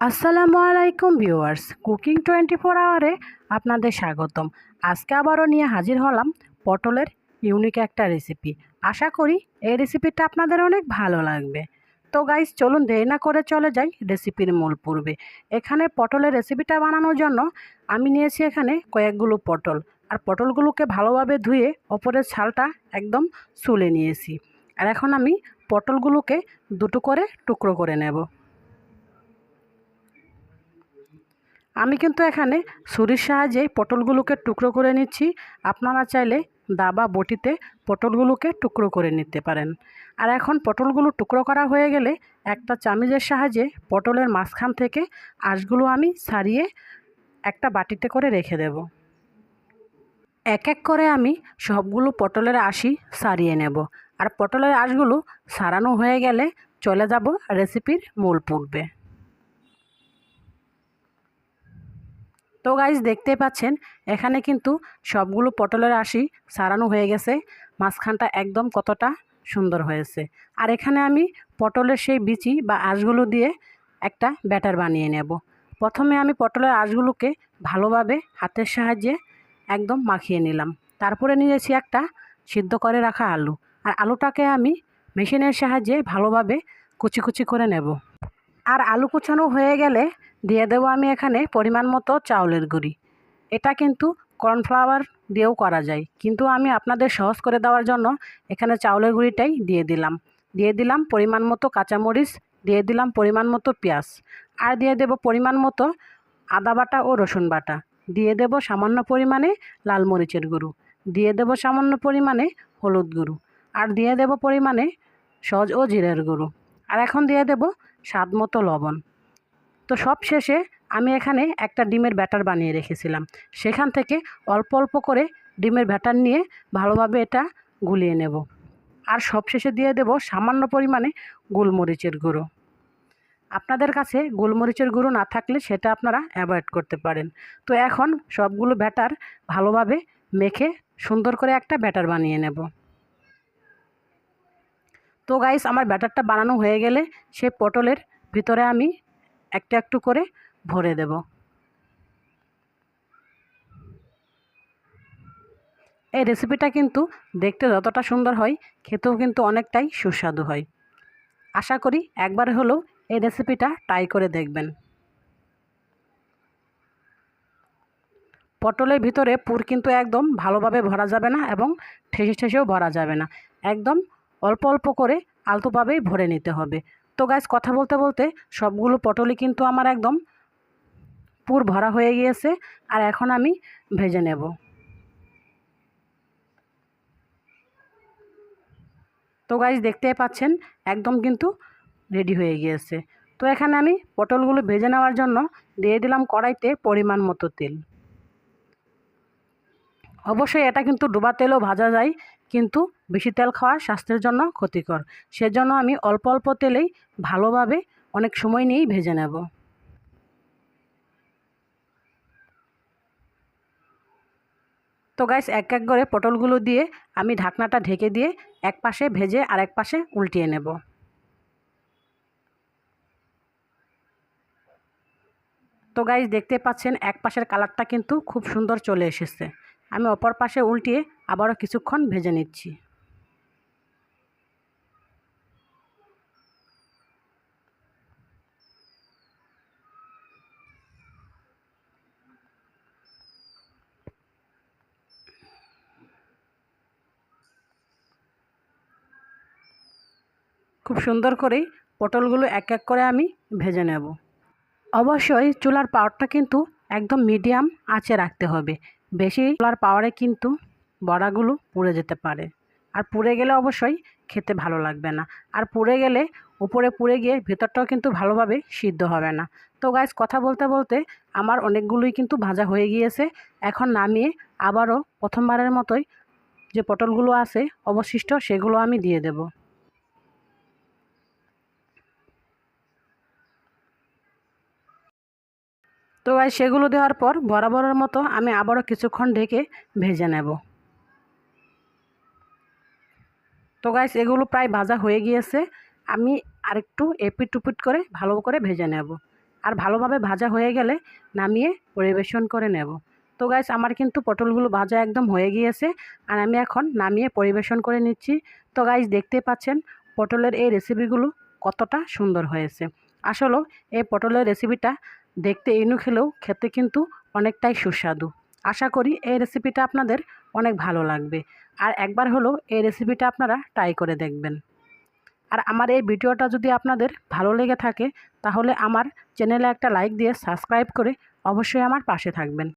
আসসালামু আলাইকুম viewers, cooking twenty four আওয়ারে আপনাদের স্বাগতম। আজকে আবারও নিয়ে হাজির হলাম পটলের ইউনিক একটা রেসিপি। আশা করি এই রেসিপিটা আপনাদের অনেক ভালো লাগবে। তো গাইস, চলুন দেরি না করে চলে যাই রেসিপির মূল পূর্বে। এখানে পটলের রেসিপিটা বানানোর জন্য আমি নিয়েছি এখানে কয়েকগুলো পটল। আর পটলগুলোকে ভালোভাবে ধুয়ে ওপরের ছালটা একদম সুলে নিয়েছি। আর এখন আমি পটলগুলোকে দুটো করে টুকরো করে নেব। আমি কিন্তু এখানে ছুরির সাহায্যে পটলগুলোকে টুকরো করে নিচ্ছি। আপনারা চাইলে দাবা বটিতে পটলগুলোকে টুকরো করে নিতে পারেন। আর এখন পটলগুলো টুকরো করা হয়ে গেলে একটা চামিজের সাহায্যে পটলের মাঝখান থেকে আঁশগুলো আমি ছাড়িয়ে একটা বাটিতে করে রেখে দেব। এক এক করে আমি সবগুলো পটলের আশি সারিয়ে নেব। আর পটলের আঁশগুলো সারানো হয়ে গেলে চলে যাব রেসিপির মূল পূর্বে। তো গাইজ দেখতে পাচ্ছেন, এখানে কিন্তু সবগুলো পটলের আশি সারানো হয়ে গেছে। মাঝখানটা একদম কতটা সুন্দর হয়েছে। আর এখানে আমি পটলের সেই বিচি বা আঁশগুলো দিয়ে একটা ব্যাটার বানিয়ে নেব। প্রথমে আমি পটলের আঁশগুলোকে ভালোভাবে হাতের সাহায্যে একদম মাখিয়ে নিলাম। তারপরে নিয়েছি একটা সিদ্ধ করে রাখা আলু। আর আলুটাকে আমি মেশিনের সাহায্যে ভালোভাবে কুচি কুচি করে নেব। আর আলু কুচানো হয়ে গেলে দিয়ে দেবো আমি এখানে পরিমাণ মতো চাউলের গুঁড়ি। এটা কিন্তু কর্নফ্লাওয়ার দিয়েও করা যায়। কিন্তু আমি আপনাদের সহজ করে দেওয়ার জন্য এখানে চাউলের গুঁড়িটাই দিয়ে দিলাম। দিয়ে দিলাম পরিমাণ মতো কাঁচামরিচ, দিয়ে দিলাম পরিমাণ মতো পেঁয়াজ। আর দিয়ে দেব পরিমাণ মতো আদা বাটা ও রসুন বাটা। দিয়ে দেব সামান্য পরিমাণে লাল মরিচের গুঁড়ো। দিয়ে দেব সামান্য পরিমাণে হলুদ গুঁড়ো। আর দিয়ে দেব পরিমাণে সজ ও জিরের গুঁড়ো। আর এখন দিয়ে দেব স্বাদ মতো লবণ। তো সব শেষে আমি এখানে একটা ডিমের ব্যাটার বানিয়ে রেখেছিলাম। সেখান থেকে অল্প অল্প করে ডিমের ব্যাটার নিয়ে ভালোভাবে এটা গুলিয়ে নেব। আর সব শেষে দিয়ে দেব সামান্য পরিমাণে গোলমরিচের গুঁড়ো। আপনাদের কাছে গোলমরিচের গুঁড়ো না থাকলে সেটা আপনারা অ্যাভয়েড করতে পারেন। তো এখন সবগুলো ব্যাটার ভালোভাবে মেখে সুন্দর করে একটা ব্যাটার বানিয়ে নেব। তো গাইস, আমার ব্যাটারটা বানানো হয়ে গেলে সে পটলের ভিতরে আমি একটা একটু করে ভরে দেব। এই রেসিপিটা কিন্তু দেখতে যতটা সুন্দর হয়, খেতেও কিন্তু অনেকটাই সুস্বাদু হয়। আশা করি একবার হলেও এই রেসিপিটা ট্রাই করে দেখবেন। পটলের ভিতরে পুর কিন্তু একদম ভালোভাবে ভরা যাবে না এবং ঠেসে ঠেসেও ভরা যাবে না। একদম অল্প অল্প করে আলতোভাবেই ভরে নিতে হবে। তো গাছ কথা বলতে বলতে সবগুলো পটলই কিন্তু আমার একদম পুর ভরা হয়ে গিয়েছে, আর এখন আমি ভেজে নেব। তো গাছ দেখতে পাচ্ছেন, একদম কিন্তু রেডি হয়ে গিয়েছে। তো এখানে আমি পটলগুলো ভেজে নেওয়ার জন্য দিয়ে দিলাম কড়াইতে পরিমাণ মতো তেল। অবশ্যই এটা কিন্তু ডুবা তেলও ভাজা যায়, কিন্তু বেশি তেল খাওয়া স্বাস্থ্যের জন্য ক্ষতিকর। সেজন্য আমি অল্প অল্প তেলেই ভালোভাবে অনেক সময় নিয়েই ভেজে নেব। তো গাইস এক এক করে পটলগুলো দিয়ে আমি ঢাকনাটা ঢেকে দিয়ে এক পাশে ভেজে আর এক পাশে উল্টিয়ে নেব। তো গাইস দেখতে পাচ্ছেন এক পাশের কালারটা কিন্তু খুব সুন্দর চলে এসেছে। আমি অপর পাশে উল্টিয়ে আবারও কিছুক্ষণ ভেজে নিচ্ছি। খুব সুন্দর করেই পটলগুলো এক এক করে আমি ভেজে নেব। অবশ্যই চুলার পাওয়ারটা কিন্তু একদম মিডিয়াম আঁচে রাখতে হবে। বেশি চুলার পাওয়ারে কিন্তু বড়াগুলো পুড়ে যেতে পারে। আর পুড়ে গেলে অবশ্যই খেতে ভালো লাগবে না। আর পুড়ে গেলে উপরে পুড়ে গিয়ে ভেতরটাও কিন্তু ভালোভাবে সিদ্ধ হবে না। তো গাইজ কথা বলতে বলতে আমার অনেকগুলোই কিন্তু ভাজা হয়ে গিয়েছে। এখন নামিয়ে আবারও প্রথমবারের মতোই যে পটলগুলো আছে, অবশিষ্ট সেগুলো আমি দিয়ে দেবো। তো গাছ সেগুলো দেওয়ার পর বরাবরের মতো আমি আবারও কিছুক্ষণ ঢেকে ভেজে নেব। তো গাইস এগুলো প্রায় ভাজা হয়ে গিয়েছে। আমি আরেকটু এপিট টুপিট করে ভালো করে ভেজে নেব। আর ভালোভাবে ভাজা হয়ে গেলে নামিয়ে পরিবেশন করে নেব। তো গাইস আমার কিন্তু পটলগুলো ভাজা একদম হয়ে গিয়েছে আর আমি এখন নামিয়ে পরিবেশন করে নিচ্ছি। তো গাইস দেখতে পাচ্ছেন পটলের এই রেসিপিগুলো কতটা সুন্দর হয়েছে। আসলেও এই পটলের রেসিপিটা দেখতে ইনু খেলেও খেতে কিন্তু অনেকটাই সুস্বাদু। আশা করি এই রেসিপিটা আপনাদের অনেক ভালো লাগবে। আর একবার হলো এই রেসিপিটা আপনারা ট্রাই করে দেখবেন। আর আমার এই ভিডিওটা যদি আপনাদের ভালো লেগে থাকে, তাহলে আমার চ্যানেলে একটা লাইক দিয়ে সাবস্ক্রাইব করে অবশ্যই আমার পাশে থাকবেন।